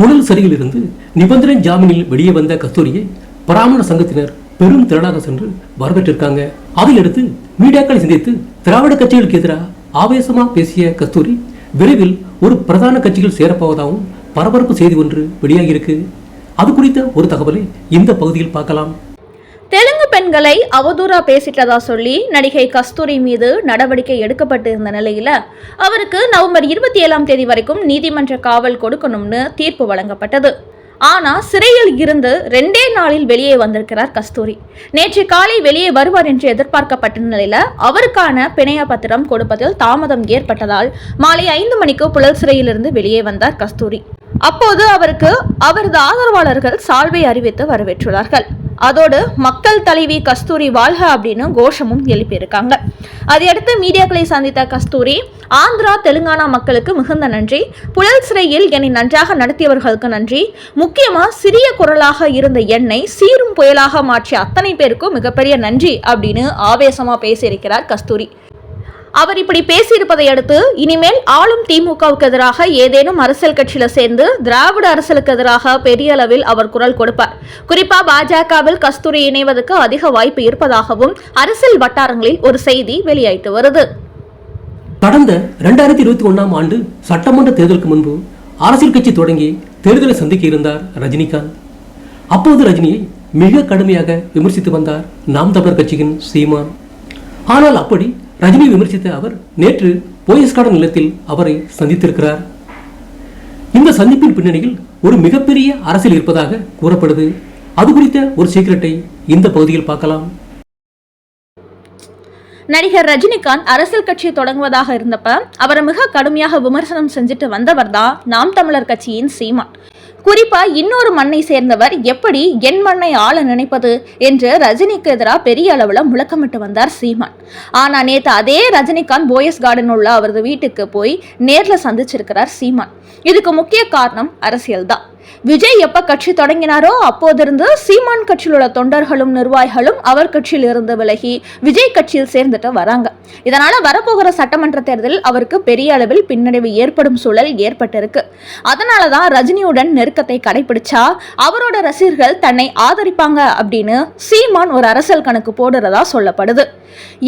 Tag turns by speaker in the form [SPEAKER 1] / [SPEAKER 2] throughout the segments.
[SPEAKER 1] புழல் சிறையிலிருந்து நிபந்தனை ஜாமீனில் வெளியே வந்த கஸ்தூரியை பிராமண சங்கத்தினர் பெரும் திரளாக சென்று வரவேற்றிருக்காங்க. அதையடுத்து மீடியாக்களை சந்தித்து திராவிட கட்சிகளுக்கு எதிராக ஆவேசமா பேசிய கஸ்தூரி விரைவில் ஒரு பிரதான கட்சியில் சேரப்போவதாகவும் பரபரப்பு செய்தி ஒன்று வெளியாகியிருக்கு. அது குறித்த ஒரு தகவலை இந்த பகுதியில் பார்க்கலாம்.
[SPEAKER 2] பெண்களை அவதூறா பேசிட்டதா சொல்லி நடிகை கஸ்தூரி மீது நடவடிக்கை எடுக்கப்பட்டு இருந்த நிலையில அவருக்கு நவம்பர் இருபத்தி ஏழாம் தேதி வரைக்கும் நீதிமன்ற காவல் கொடுக்கணும்னு தீர்ப்பு வழங்கப்பட்டது. ஆனா சிறையில் இருந்து ரெண்டே நாளில் வெளியே வந்திருக்கிறார் கஸ்தூரி. நேற்று காலை வெளியே வருவார் என்று எதிர்பார்க்கப்பட்ட நிலையில அவருக்கான பிணைய பத்திரம் கொடுப்பதில் தாமதம் ஏற்பட்டதால் மாலை ஐந்து மணிக்கு புழல் சிறையிலிருந்து வெளியே வந்தார் கஸ்தூரி. அப்போது அவருக்கு அவரது ஆதரவாளர்கள் சால்வை அறிவித்து வரவேற்றுள்ளார்கள். அதோடு மக்கள் தலைவி கஸ்தூரி வாழ்க அப்படின்னு கோஷமும் எழுப்பியிருக்காங்க. அதையடுத்து மீடியாக்களை சந்தித்த கஸ்தூரி ஆந்திரா தெலுங்கானா மக்களுக்கு மிகுந்த நன்றி. புழல் சிறையில் என்னை நன்றாக நடத்தியவர்களுக்கு நன்றி. முக்கியமாக சிறிய குரலாக இருந்த என்னை சீரும் புயலாக மாற்றிய அத்தனை பேருக்கும் மிகப்பெரிய நன்றி அப்படின்னு ஆவேசமாக பேசியிருக்கிறார் கஸ்தூரி. அவர் இப்படி பேசியிருப்பதை அடுத்து இனிமேல் ஆளும் திமுகவுக்கு எதிராக ஏதேனும் அரசியல் கட்சியில சேர்ந்து திராவிட அரசியலுக்கு எதிராக பெரிய அளவில் அவர் குரல் கொடுப்பார். குறிப்பா பாஜகவில் கஸ்தூரி இணைவதற்கு அதிக வாய்ப்பு இருப்பதாகவும் அரசியல் வட்டாரங்களில் ஒரு செய்தி வெளியாயிட்டு வருது.
[SPEAKER 1] கடந்த ரெண்டாயிரத்தி இருபத்தி ஒன்றாம் ஆண்டு சட்டமன்ற தேர்தலுக்கு முன்பு அரசியல் கட்சி தொடங்கி தேர்தலை சந்திக்க இருந்தார் ரஜினிகாந்த். அப்போது ரஜினியை மிக கடுமையாக விமர்சித்து வந்தார் நாம் தமிழர் கட்சியின் சீமான். ஆனால் அப்படி ரஜினி விமர்சித்த அவர் நேற்று போயஸ்கார்டன் நிலத்தில் அவரை சந்தித்திருக்கிறார். இந்த சந்திப்பின் பின்னணியில் ஒரு மிகப்பெரிய அரசியல் இருப்பதாக கூறப்படுது. அது குறித்த ஒரு சீக்கிரட்டை இந்த பகுதியில் பார்க்கலாம்.
[SPEAKER 2] நடிகர் ரஜினிகாந்த் அரசியல் கட்சியை தொடங்குவதாக இருந்தப்ப அவரை மிக கடுமையாக விமர்சனம் செஞ்சுட்டு வந்தவர் தான் நாம் தமிழர் கட்சியின் சீமான். குறிப்பா இன்னொரு மண்ணை சேர்ந்தவர் எப்படி என் மண்ணை ஆள நினைப்பது என்று ரஜினிக்கு எதிராக பெரிய அளவில் முழக்கமிட்டு வந்தார் சீமான். ஆனா நேற்று அதே ரஜினிகாந்த் போயஸ் கார்டன் உள்ள அவரது வீட்டுக்கு போய் நேரில் சந்திச்சிருக்கிறார் சீமான். இதுக்கு முக்கிய காரணம் அரசியல் தான் விஜய் எப்ப கட்சி தொடங்கினாரோ அப்போதிருந்து சீமான் கட்சியில் உள்ள தொண்டர்களும் நிர்வாகிகளும் அவர் கட்சியில் இருந்து விலகி விஜய் கட்சியில் சேர்ந்துட்டு வராங்க. இதனால வரப்போகிற சட்டமன்ற தேர்தலில் அவருக்கு பெரிய அளவில் பின்னடைவு ஏற்படும் சூழல் ஏற்பட்டிருக்கு. அதனாலதான் ரஜினியுடன் நெருக்கத்தை கடைபிடிச்சா அவரோட ரசிகர்கள் தன்னை ஆதரிப்பாங்க அப்படின்னு சீமான் ஒரு அரசியல் கணக்கு போடுறதா சொல்லப்படுது.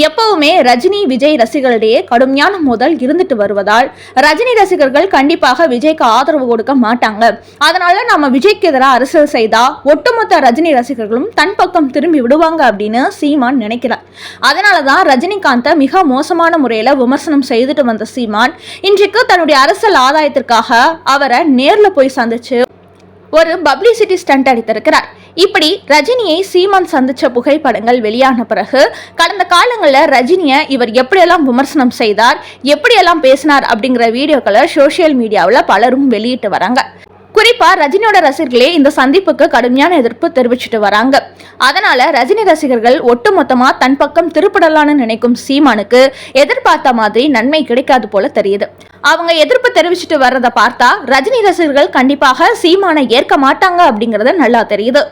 [SPEAKER 2] எப்பவுமே ரஜினி விஜய் ரசிகர்களிடையே கடுமையான மோதல் இருந்துட்டு வருவதால் ரஜினி ரசிகர்கள் கண்டிப்பாக விஜய்க்கு ஆதரவு கொடுக்க மாட்டாங்க. அதனால நம்ம விஜய்க்கு எதிராக அரசியல் செய்தா ஒட்டுமொத்த ரஜினி ரசிகர்களும் தன் பக்கம் திரும்பி விடுவாங்க அப்படின்னு சீமான் நினைக்கிறார். அதனாலதான் ரஜினிகாந்தை மிக மோசமான முறையில விமர்சனம் செய்துட்டு வந்த சீமான் இன்றைக்கு தன்னுடைய அரசியல் ஆதாயத்திற்காக அவரை நேர்ல போய் சந்திச்சு ஒரு பப்ளிசிட்டி ஸ்டண்ட் அடித்திருக்கிறார். இப்படி ரஜினியை சீமான் சந்திச்ச புகைப்படங்கள் வெளியான பிறகு கடந்த காலங்களில் ரஜினியை இவர் எப்படியெல்லாம் விமர்சனம் செய்தார் எப்படியெல்லாம் பேசினார் அப்படிங்கிற வீடியோக்களை சோசியல் மீடியாவில் பலரும் வெளியிட்டு வராங்க. குறிப்பா ரஜினியோட ரசிகர்களே இந்த சந்திப்புக்கு கடுமையான எதிர்ப்பு தெரிவிச்சுட்டு வராங்க. அதனால ரஜினி ரசிகர்கள் ஒட்டுமொத்தமா தன் பக்கம் திருப்பிடலான்னு நினைக்கும் சீமானுக்கு எதிர்பார்த்த மாதிரி நன்மை கிடைக்காது போல தெரியுது. அவங்க எதிர்ப்பு தெரிவிச்சுட்டு வர்றத பார்த்தா ரஜினி ரசிகர்கள் கண்டிப்பாக சீமானை ஏற்க மாட்டாங்க அப்படிங்கறது நல்லா தெரியுது.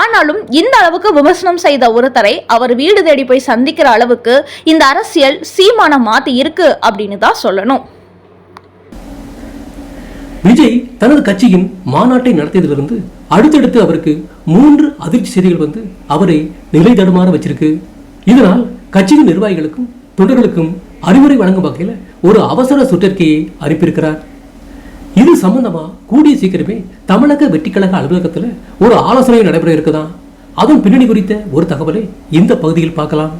[SPEAKER 2] ஆனாலும் இந்த அளவுக்கு விமர்சனம் செய்த ஒருத்தரை அவர் வீடு தேடி போய் சந்திக்கிற அளவுக்கு இந்த அரசியல் சீமானை மாத்தி இருக்கு அப்படின்னு தான் சொல்லணும்.
[SPEAKER 1] விஜய் தனது கட்சியின் மாநாட்டை நடத்தியதிலிருந்து அடுத்தடுத்து அவருக்கு மூன்று அதிர்ச்சி செய்திகள் வந்து அவரை நிலை தடுமாற வச்சிருக்கு. இதனால் கட்சியின் நிர்வாகிகளுக்கும் தொண்டர்களுக்கும் அறிவுரை வழங்கும் வகையில் ஒரு அவசர சுற்றறிக்கையை அனுப்பியிருக்கிறார். இது சம்பந்தமா கூடிய சீக்கிரமே தமிழக வெற்றிக்கழக அலுவலகத்தில் ஒரு ஆலோசனை நடைபெற இருக்குதான். அதன் பின்னணி குறித்த ஒரு தகவலை இந்த பகுதியில் பார்க்கலாம்.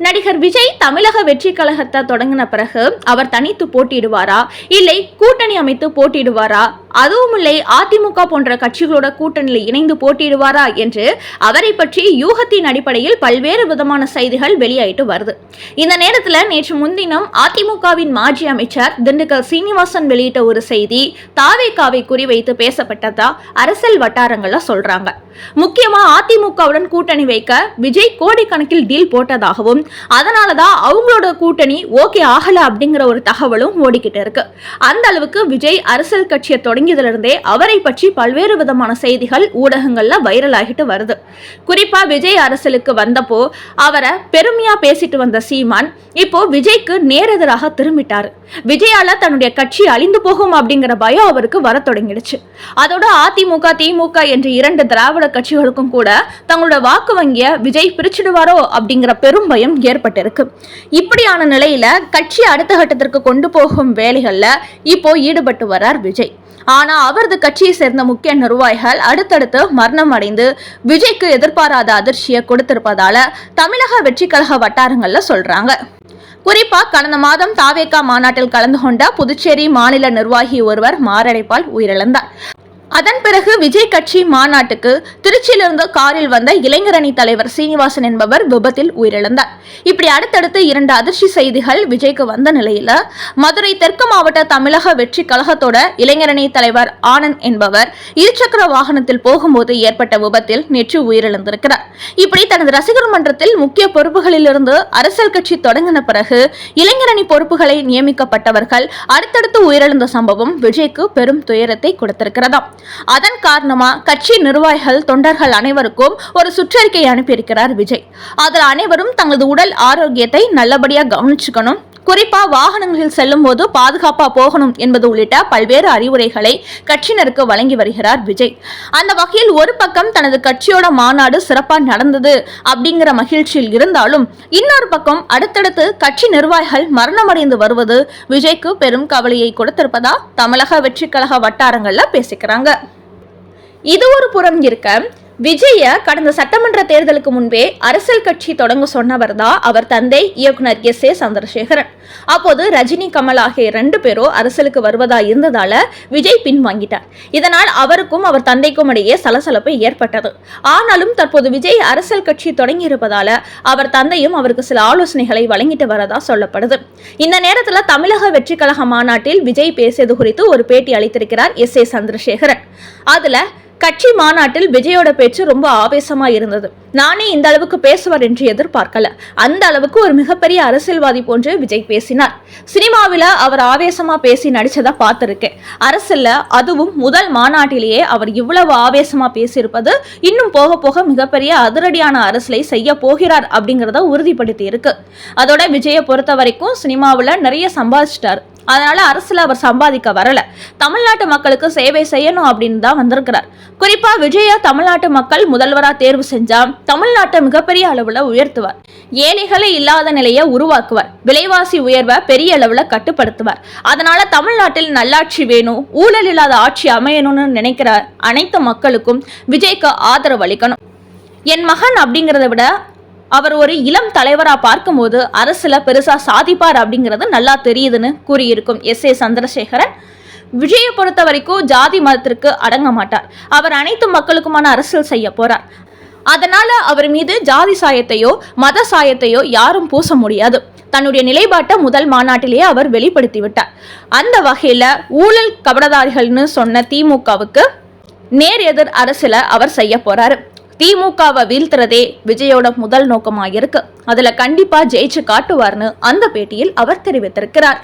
[SPEAKER 2] நடிகர் விஜய் தமிழக வெற்றி கழகத்தை தொடங்கின பிறகு அவர் தனித்து போட்டியிடுவாரா? இல்லை கூட்டணி அமைத்து போட்டியிடுவாரா? அதுவும் இல்லை அதிமுக போன்ற கட்சிகளோட கூட்டணியில் இணைந்து போட்டியிடுவாரா என்று அவரை பற்றி யூகத்தின் அடிப்படையில் பல்வேறு விதமான செய்திகள் வெளியாயிட்டு வருது. இந்த நேரத்தில் நேற்று முன்தினம் அதிமுகவின் மாஜி அமைச்சர் திண்டுக்கல் சீனிவாசன் வெளியிட்ட ஒரு செய்தி தாவேகாவை குறிவைத்து பேசப்பட்டதா அரசியல் வட்டாரங்கள்ல சொல்றாங்க. முக்கியமா அதிமுகவுடன் கூட்டணி வைக்க விஜய் கோடிக்கணக்கில் டீல் போட்டதாகவும் அதனாலதான் அவங்களோட கூட்டணி ஓகே ஆகல அப்படிங்கிற ஒரு தகவலும் ஓடிக்கிட்டு இருக்கு. அந்த அளவுக்கு விஜய் அரசியல் கட்சியை தொடங்கி தொடங்கியதிலிருந்தே அவரை பற்றி பல்வேறு விதமான செய்திகள் ஊடகங்கள்ல வைரல் ஆகிட்டு வருது. குறிப்பா விஜய் அரசியலுக்கு வந்தப்போ அவரை பெருமையா பேசிட்டு வந்த சீமான் இப்போ விஜய்க்கு நேரெதிராக திரும்பிட்டார். விஜயால தன்னுடைய கட்சி அழிந்து போகும் அப்படிங்கிற பயம் அவருக்கு வர தொடங்கிடுச்சு. அதோட அதிமுக திமுக என்ற இரண்டு திராவிட கட்சிகளுக்கும் கூட தங்களோட வாக்கு வங்கிய விஜய் பிரிச்சிடுவாரோ அப்படிங்கிற பெரும் பயம் ஏற்பட்டிருக்கு. இப்படியான நிலையில கட்சி அடுத்த கட்டத்திற்கு கொண்டு போகும் வேலைகள்ல இப்போ ஈடுபட்டு வரார் விஜய். ஆனா அவரது கட்சியை சேர்ந்த முக்கிய நிர்வாகிகள் அடுத்தடுத்து மரணம் அடைந்து விஜய்க்கு எதிர்பாராத அதிர்ச்சியை கொடுத்திருப்பதால தமிழக வெற்றி கழக வட்டாரங்கள்ல சொல்றாங்க. குறிப்பா கடந்த மாதம் தாவேகா மாநாட்டில் கலந்து கொண்ட புதுச்சேரி மாநில நிர்வாகி ஒருவர் மாரடைப்பால் உயிரிழந்தார். அதன் பிறகு விஜய் கட்சி மாநாட்டுக்கு திருச்சியிலிருந்து காரில் வந்த இளைஞரணி தலைவர் சீனிவாசன் என்பவர் விபத்தில் உயிரிழந்தார். இப்படி அடுத்தடுத்து இரண்டு அதிர்ச்சி செய்திகள் விஜய்க்கு வந்த நிலையில மதுரை தெற்கு மாவட்ட தமிழக வெற்றி கழகத்தோட இளைஞரணி தலைவர் ஆனந்த் என்பவர் இருசக்கர வாகனத்தில் போகும்போது ஏற்பட்ட விபத்தில் நேற்று உயிரிழந்திருக்கிறார். இப்படி தனது ரசிகர் மன்றத்தில் முக்கிய பொறுப்புகளிலிருந்து அரசியல் கட்சி தொடங்கின பிறகு இளைஞரணி பொறுப்புகளை நியமிக்கப்பட்டவர்கள் அடுத்தடுத்து உயிரிழந்த சம்பவம் விஜய்க்கு பெரும் துயரத்தை கொடுத்திருக்கிறதாம். அதன் காரணமா கட்சி நிர்வாகிகள் தொண்டர்கள் அனைவருக்கும் ஒரு சுற்றறிக்கை அனுப்பியிருக்கிறார் விஜய். அதில் அனைவரும் தங்களது உடல் ஆரோக்கியத்தை நல்லபடியாக கவனிச்சுக்கணும். குறிப்பா வாகனங்களில் செல்லும் போது பாதுகாப்பா போகணும் என்பது உள்ளிட்ட பல்வேறு அறிவுரைகளை கட்சியினருக்கு வழங்கி வருகிறார் விஜய். அந்த வகையில் ஒரு பக்கம் தனது கட்சியோட மாநாடு சிறப்பா நடந்தது அப்படிங்கிற மகிழ்ச்சியில் இருந்தாலும் இன்னொரு பக்கம் அடுத்தடுத்து கட்சி நிர்வாகிகள் மரணமடைந்து வருவது விஜய்க்கு பெரும் கவலையை கொடுத்திருப்பதா தமிழக வெற்றி கழக வட்டாரங்கள்ல பேசிக்கிறாங்க. இது ஒரு புறம் இருக்க விஜய கடந்த சட்டமன்ற தேர்தலுக்கு முன்பே அரசியல் கட்சி தொடங்க சொன்னவர் தான் அவர் தந்தை இயக்குனர் எஸ் ஏ சந்திரசேகரன். அப்போது ரஜினி கமல் ஆகிய ரெண்டு பேரும் அரசியலுக்கு வருவதா இருந்ததால விஜய் பின்வாங்கிட்டார். இதனால் அவருக்கும் அவர் தந்தைக்கும் இடையே சலசலப்பு ஏற்பட்டது. ஆனாலும் தற்போது விஜய் அரசியல் கட்சி தொடங்கி இருப்பதால அவர் தந்தையும் அவருக்கு சில ஆலோசனைகளை வழங்கிட்டு வரதா சொல்லப்படுது. இந்த நேரத்தில் தமிழக வெற்றி கழக மாநாட்டில் விஜய் பேசியது குறித்து ஒரு பேட்டி அளித்திருக்கிறார் எஸ் ஏ சந்திரசேகரன். அதுல கட்சி மாநாட்டில் விஜயோட பேச்சு ரொம்ப ஆவேசமா இருந்தது. நானே இந்த அளவுக்கு பேசுவார் என்று எதிர்பார்க்கல. அந்த அளவுக்கு ஒரு மிகப்பெரிய அரசியல்வாதி போன்று விஜய் பேசினார். சினிமாவில அவர் ஆவேசமா பேசி நடிச்சதை பார்த்திருக்கேன். அரசியல்ல அதுவும் முதல் மாநாட்டிலேயே அவர் இவ்வளவு ஆவேசமா பேசியிருப்பது இன்னும் போக போக மிகப்பெரிய அதிரடியான அரசியலை செய்ய போகிறார் அப்படிங்கிறத உறுதிப்படுத்தி இருக்கு அதோட விஜயை பொறுத்த வரைக்கும் சினிமாவில் நிறைய சம்பாதிச்சிட்டார். அதனால அரசுல அவர் சம்பாதிக்க வரல. தமிழ்நாட்டு மக்களுக்கு சேவை செய்யணும் அப்படின்னு தான் வந்திருக்கிறார். குறிப்பா விஜயா தமிழ்நாட்டு மக்கள் முதல்வரா தேர்வு செஞ்சா தமிழ்நாட்டை மிகப்பெரிய அளவுல உயர்த்துவார். ஏழைகளே இல்லாத நிலையை உருவாக்குவார். விலைவாசி உயர்வை பெரிய அளவுல கட்டுப்படுத்துவார். அதனால தமிழ்நாட்டில் நல்லாட்சி வேணும் ஊழல் இல்லாத ஆட்சி அமையணும்னு நினைக்கிற அனைத்து மக்களுக்கும் விஜய்க்கு ஆதரவு அளிக்கணும். என் மகன் அப்படிங்கிறத விட அவர் ஒரு இளம் தலைவரா பார்க்கும்போது அரசுல பெருசா சாதிப்பார் அப்படிங்கிறது நல்லா தெரியுதுன்னு கூறியிருக்கும் எஸ் ஏ சந்திரசேகரன். விஜயை பொறுத்த வரைக்கும் ஜாதி மதத்திற்கு அடங்க மாட்டார். அவர் அனைத்து மக்களுக்குமான அரசியல் செய்ய போறார். அதனால அவர் மீது ஜாதி சாயத்தையோ மத சாயத்தையோ யாரும் பூச முடியாது. தன்னுடைய நிலைப்பாட்டை முதல் மாநாட்டிலேயே அவர் வெளிப்படுத்தி விட்டார். அந்த வகையில ஊழல் கபடதாரிகள்னு சொன்ன திமுகவுக்கு நேர் எதிர் அரசியல அவர் செய்ய போறாரு. திமுகவை வீழ்த்துறதே விஜயோட முதல் நோக்கமா இருக்கு அதுல கண்டிப்பா ஜெயிச்சு காட்டுவார்னு அந்த பேட்டியில் அவர் தெரிவித்திருக்கிறார்.